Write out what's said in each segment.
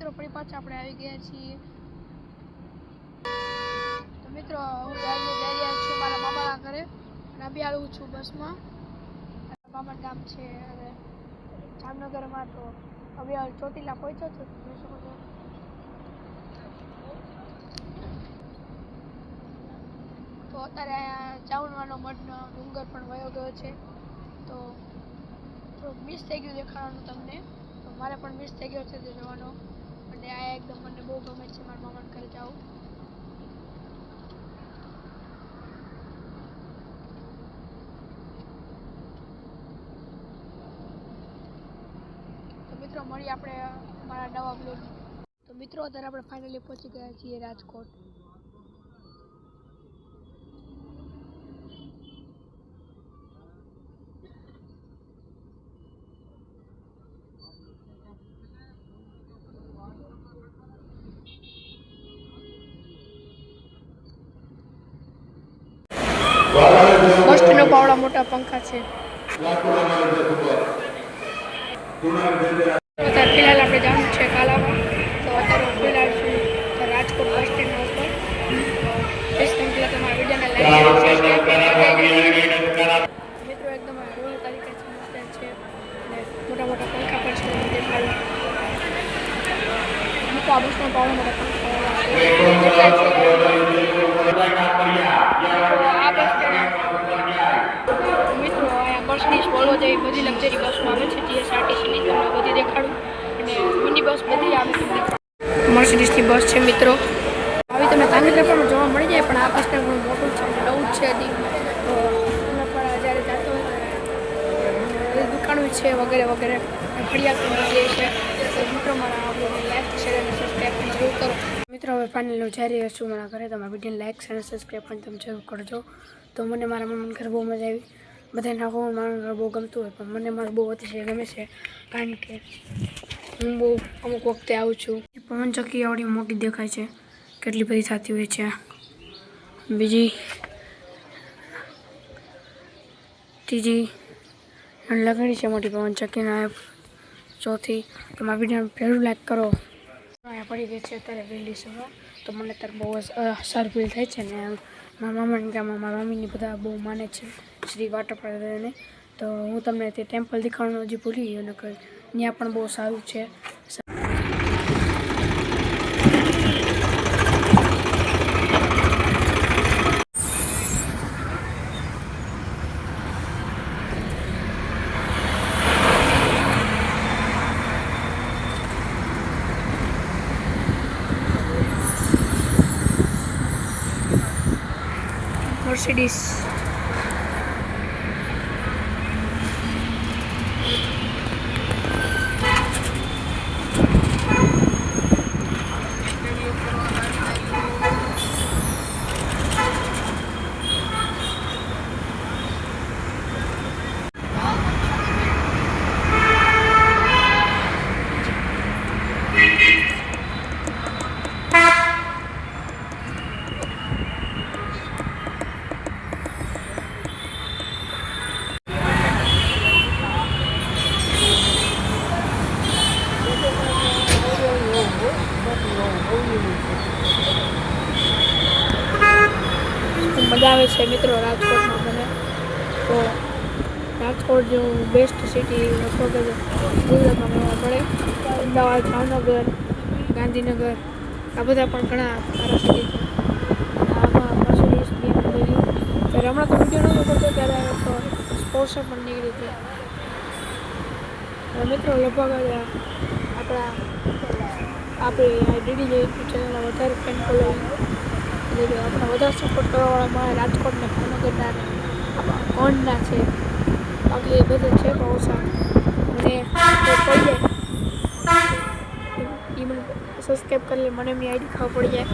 મિત્રો, ફરી પાછા આપણે આવી ગયા છીએ. તો મિત્રો, હું જઈને જઈ રહ્યા છું, મારા મામાના ઘરે. અને બી આવું છું બસમાં. મામાનું ગામ છે અને જામનગરમાં, તો હવે ચોટીલા પહોંચ્યો છું. જોઈ શકો છો. તો અત્યારે ચાવણવાનો મઠનો ડુંગર પણ વયો ગયો છે. તો થોડુંક મિસ થઈ ગયું દેખાવાનું તમને. તો મારે પણ મિસ થઈ ગયો છે તે જોવાનો. અને આ એકદમ મને બહુ ગમે છે, મારા મામાના ઘરે જાઉં. તો મિત્રો મળી આપણે મારા નવા બ્લોગ તો મિત્રો, અત્યારે આપણે ફાઇનલી પહોંચી ગયા છીએ રાજકોટ. મસ્તનો પાવડા મોટા પંખા છે અત્યારે ફિલહાલ આપણે જવાનું છે કાલામાં તો અત્યારે હું ફિલહાલ છું તો રાજકોટ બસ સ્ટેન્ડના ઉપર વીસ મિનિટ એટલે તમારા વિડીયોને મિત્રો એકદમ રોલ તરીકે છે મસ્ત છે અને મોટા મોટા પંખા પણ છે તમને દેખાડું મિત્રો આ બસનો પાવડો મોટા પંખા કેટલા છે આ બસ મિત્રો અહીંયા બસની સ્વોલો બધી લક્ઝરી બસો આવે છે જીએસઆરટીસીની તમને બધી દેખાડું. અને મિની બસ બધી આવે છે. મર્સિડીસની બસ છે, મિત્રો. આવી તમને ગાંધીનગર પણ જોવા મળી જાય, પણ આ બસ સ્ટેન્ડ મોટું છે નવું જ છે હજી. જ્યારે જતો હોય દુકાનો છે વગેરે વગેરે ફળિયા પણ મળે છે મિત્રો મારા લાઈક શેર અને મિત્રો, હવે ફાઇનલ હું જઈ રહ્યો છું મારા ઘરે તમારા વીડિયો લાઈક અને સબસ્ક્રાઈબ પણ તમે જરૂર કરજો. તો મને મારા મમ્મીના ઘરે બહુ મજા આવી. બધા નાખો મારું બહુ ગમતું હોય પણ મને મારું બહુ અતિશય ગમે છે કારણ કે હું બહુ અમુક વખતે આવું છું. પવન ચક્કી આવડી મોટી દેખાય છે. કેટલી બધી થતી હોય છે બીજી ત્રીજી લગાડી છે મોટી પવન ચક્કીના ચોથી તમારા વીડિયો પહેલું લાઈક કરો. પડી ગઈ છે અત્યારે વહેલી સવાર તો મને ત્યારે બહુ સારું ફીલ થાય છે ને મારા મામાની ગામમાં મારા મમ્મીની બધા બહુ માને છે, શ્રી વાટરપાડાને તો હું તમને તે ટેમ્પલ દેખાડવાનું હજી ભૂલી ગયો ત્યાં પણ બહુ સારું છે. Mercedes. ભાવનગર ગાંધીનગર, આ બધા પણ ઘણા સારા સિટી છે. આમાં મર્સિડીઝ BMW ત્યારે હમણાં તો વીડિયો નહોતો કરતો, ત્યારે સ્પોર્ટ્સ પણ નીકળી હતી મિત્રો, લગભગ આપણા આપણી ડીડી જેવી ચેનલના વધારે ફેન ફોલોઈંગ એટલે કે વધારે સપોર્ટ કરવાવાળા મારા રાજકોટને ભાવનગરના આપણા કોણના છે. બાકી એ બધા છે બહુ ઓછા અને મને સબસ્ક્રાઈબ કરી લે, મને એમની આઈડી ખબર પડી જાય.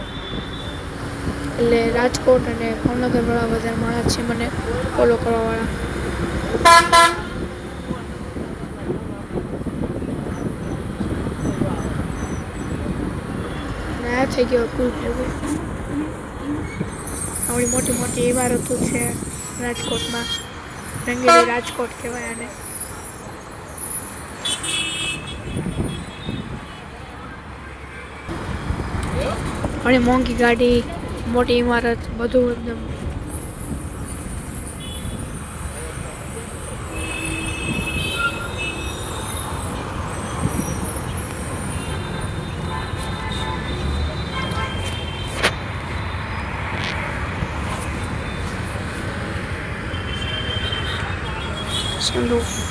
એટલે રાજકોટ અને ભાવનગરવાળા વધારે માણસ છે મને ફોલો કરવાવાળા. આ થઈ ગયો કુલ ભેગું. આવડી મોટી મોટી ઇમારતો છે રાજકોટમાં. રંગેલી રાજકોટ કહેવાય આને. ઘણી મોંઘી ગાડી મોટી ઇમારત બધું એકદમ. sunroof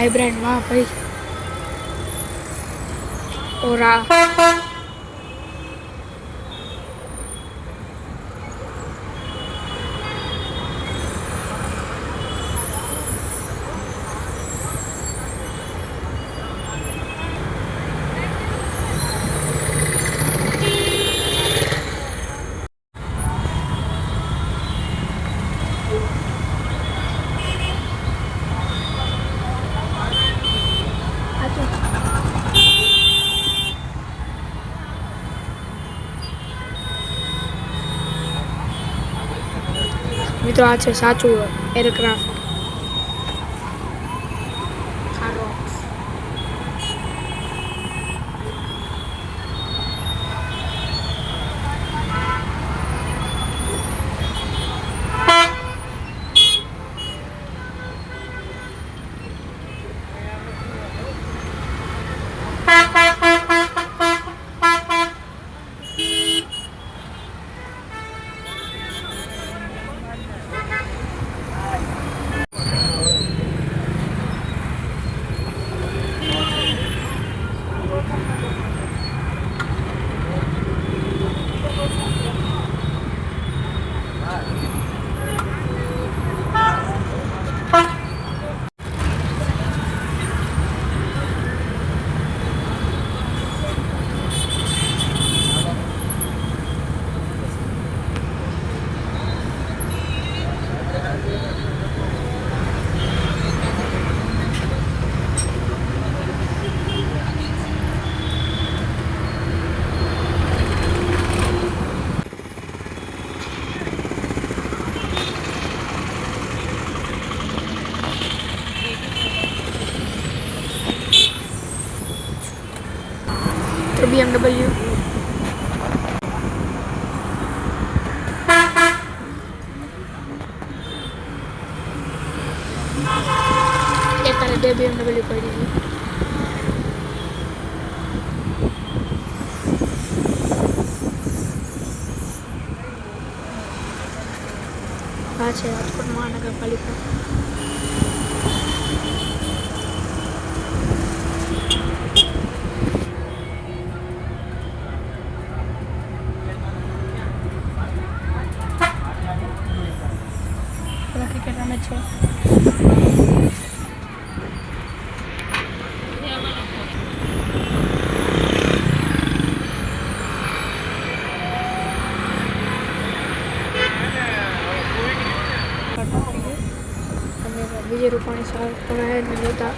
હાઇબ્રેન્ડ વાહ ભાઈ. ઓરા. મિત્રો આ છે સાચું એરક્રાફ્ટ BMW એક અને બે BMW પડી છે આ છે રાજકોટ મહાનગરપાલિકા. વિજય રૂપાણી સાહેબ પણ નેતા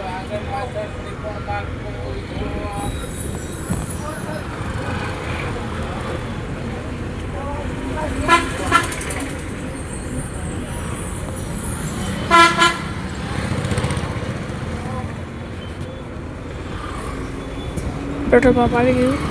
પેટ્રોલ પંપ આવી ગયું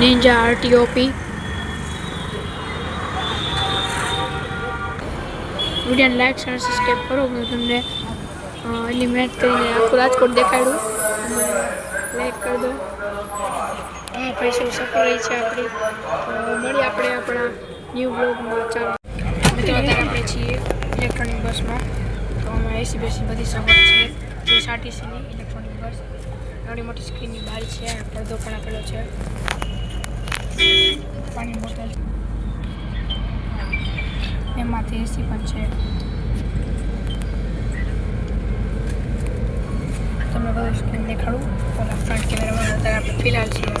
નિંજા આરટીઓપી વિડીયોને લાઈક અને સબસ્ક્રાઈબ કરો. હું તમને એટલી મહેનત કરીને આખું રાજકોટ દેખાડ્યું લાઈક કરી દો. હા પૈસાની સફર રહી છે આપણી. તો મળીએ આપણે આપણા ન્યૂ બ્લોગમાં ચાલો. મિત્રો આપણે છીએ ઇલેક્ટ્રોનિક બસમાં તો અમે એસી બેસી બધી સગવડ છે. જીએસઆરટીસીની ઇલેક્ટ્રોનિક બસ નાની મોટી સ્ક્રીનની બહાર છે. પડદો પણ આપેલો છે. પાણી બોટલ. એમાંથી એસી પણ છે. તમને બધું સ્ક્રીન દેખાડું. ઓલા ફ્રન્ટ કેમેરામાં અત્યારે આપણે ફિલહાલ છીએ.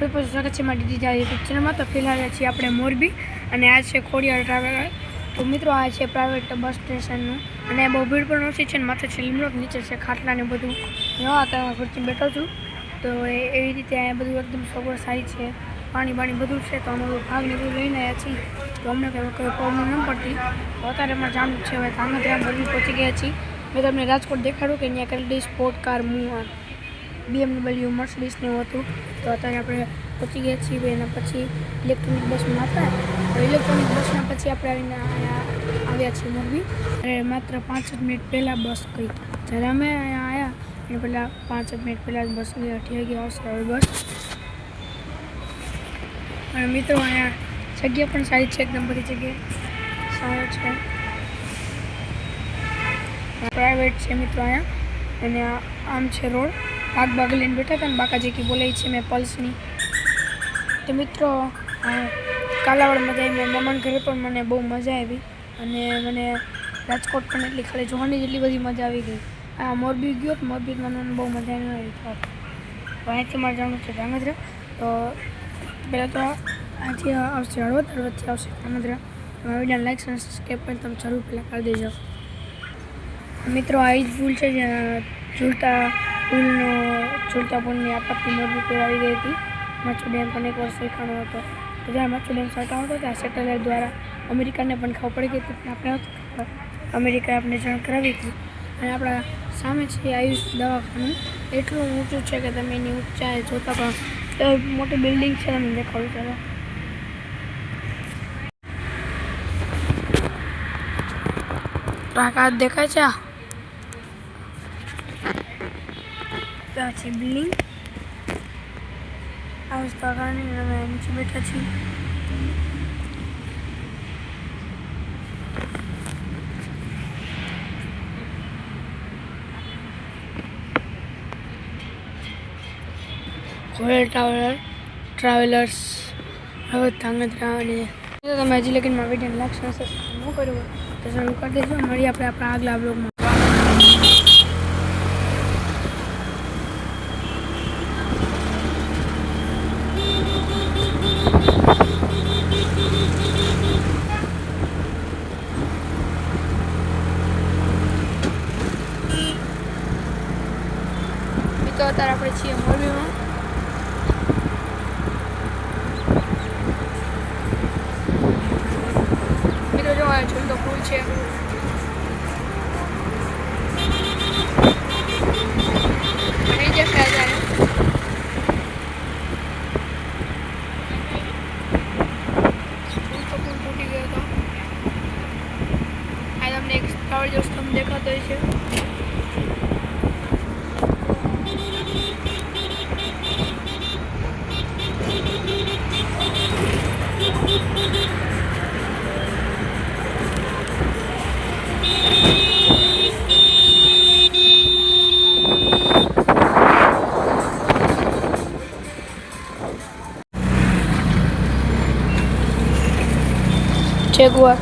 તો પણ સ્વાગત છે મારી ડીજા પિક્ચરમાં તો ફિલહાલ છીએ આપણે મોરબી અને આ છે ખોડિયાર ટ્રાવેલર તો મિત્રો, આ છે પ્રાઇવેટ બસ સ્ટેશનનું અને બહુ ભીડ પણ ઓછી છે ને માથે છે લીમડો નીચે છે ખાટલા ને બધું. નવા અત્યારે ખુરચી બેઠો છું. તો એવી રીતે અહીંયા બધું એકદમ સગવડ સારી છે. પાણી બાણી બધું છે. તો અમે ભાગ ને બધું લઈને આવ્યા છીએ. તો અમને કંઈ કોઈ પ્રોબ્લેમ ન પડતી. અત્યારે અમારે જાણવું છે, હવે ધામે ત્યાં બધું પહોંચી ગયા છીએ. મેં તમને રાજકોટ દેખાડ્યું કે અહીંયા કરેલી sport car move. BMW Mercedes ને એવું હતું. તો અત્યારે આપણે પહોંચી ગયા છીએ એના પછી ઇલેક્ટ્રોનિક બસમાં હતા. તો ઇલેક્ટ્રોનિક બસના પછી આપણે આવીને આવ્યા છીએ મોરબી. અને માત્ર પાંચ જ મિનિટ પહેલાં બસ ગઈ. જ્યારે અમે અહીંયા આવ્યા એને પહેલાં પાંચ જ મિનિટ પહેલાં બસ ગઈ અઠી વાગે આવશે હવે બસ અને મિત્રો, અહીંયા જગ્યા પણ સારી છે, એકદમ બધી જગ્યાએ. સારો છે. પ્રાઇવેટ છે મિત્રો અહીંયા. અને આમ છે રોડ ભાગ બાગ લઈને બેઠા હતા ને બાકાજી કી બોલાવી છે મેં પલ્સની. તો મિત્રો કાલાવડમાં કાલાવાડ મજા મેં મમણ ઘરે પણ મને બહુ મજા આવી અને મને રાજકોટ પણ એટલી ખાલી જોવાની જેટલી બધી મજા આવી ગઈ. આ મોરબી ગયો તો મોરબી મને બહુ મજા ન આવી તો અહીંથી મારે જવાનું છે ધ્રાંગધ્રા તો પહેલાં તો અહીંથી આવશે હળવદ, હળવદથી આવશે ધ્રાંગધ્રા મારા વીડિયો લાઈક અને સબસ્ક્રાઈબ પણ તમે જરૂર પહેલાં કરી દેજો. મિત્રો, આ જ ભૂલ છે જ્યાં ઝૂલતા પુલનો ઝૂલતા પુલની આપત્તિ મોરબી પર આવી ગઈ હતી. મચ્છુ ડેમ પણ એક વર્ષ શીખાણો હતો. તો જ્યારે મચ્છુ ડેમ સરકારો હતો, ત્યાં સેટેલાઇટ દ્વારા અમેરિકાને પણ ખબર પડી ગઈ હતી, પણ આપણે અમેરિકાએ આપણે જાણ કરાવી હતી. અને આપણા સામે છે આયુષ દવાખાનું. એટલું ઊંચું છે કે તમે એની ઊંચાઈ જોતા પણ મોટી બિલ્ડિંગ છે તમને દેખાડું ચાલો તાકાત દેખાય છે? આ ત્યાં છે બિલ્ડિંગ આ વસ્તુ કારણે અમે નીચે બેઠા છીએ ખોડલ ટ્રાવેલર ટ્રાવેલર્સ હવે ધાંગધ્રા અને જો તમે હજી લગીનમાં વીડિયો લાગશે ન કર્યું હોય તો શરૂ કરી દેજો મળીએ આપણે આપણા આગલા બ્લોગમાં Jaguar.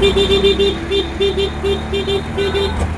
Beep, beep, beep, beep, beep, beep, beep, beep, beep, beep.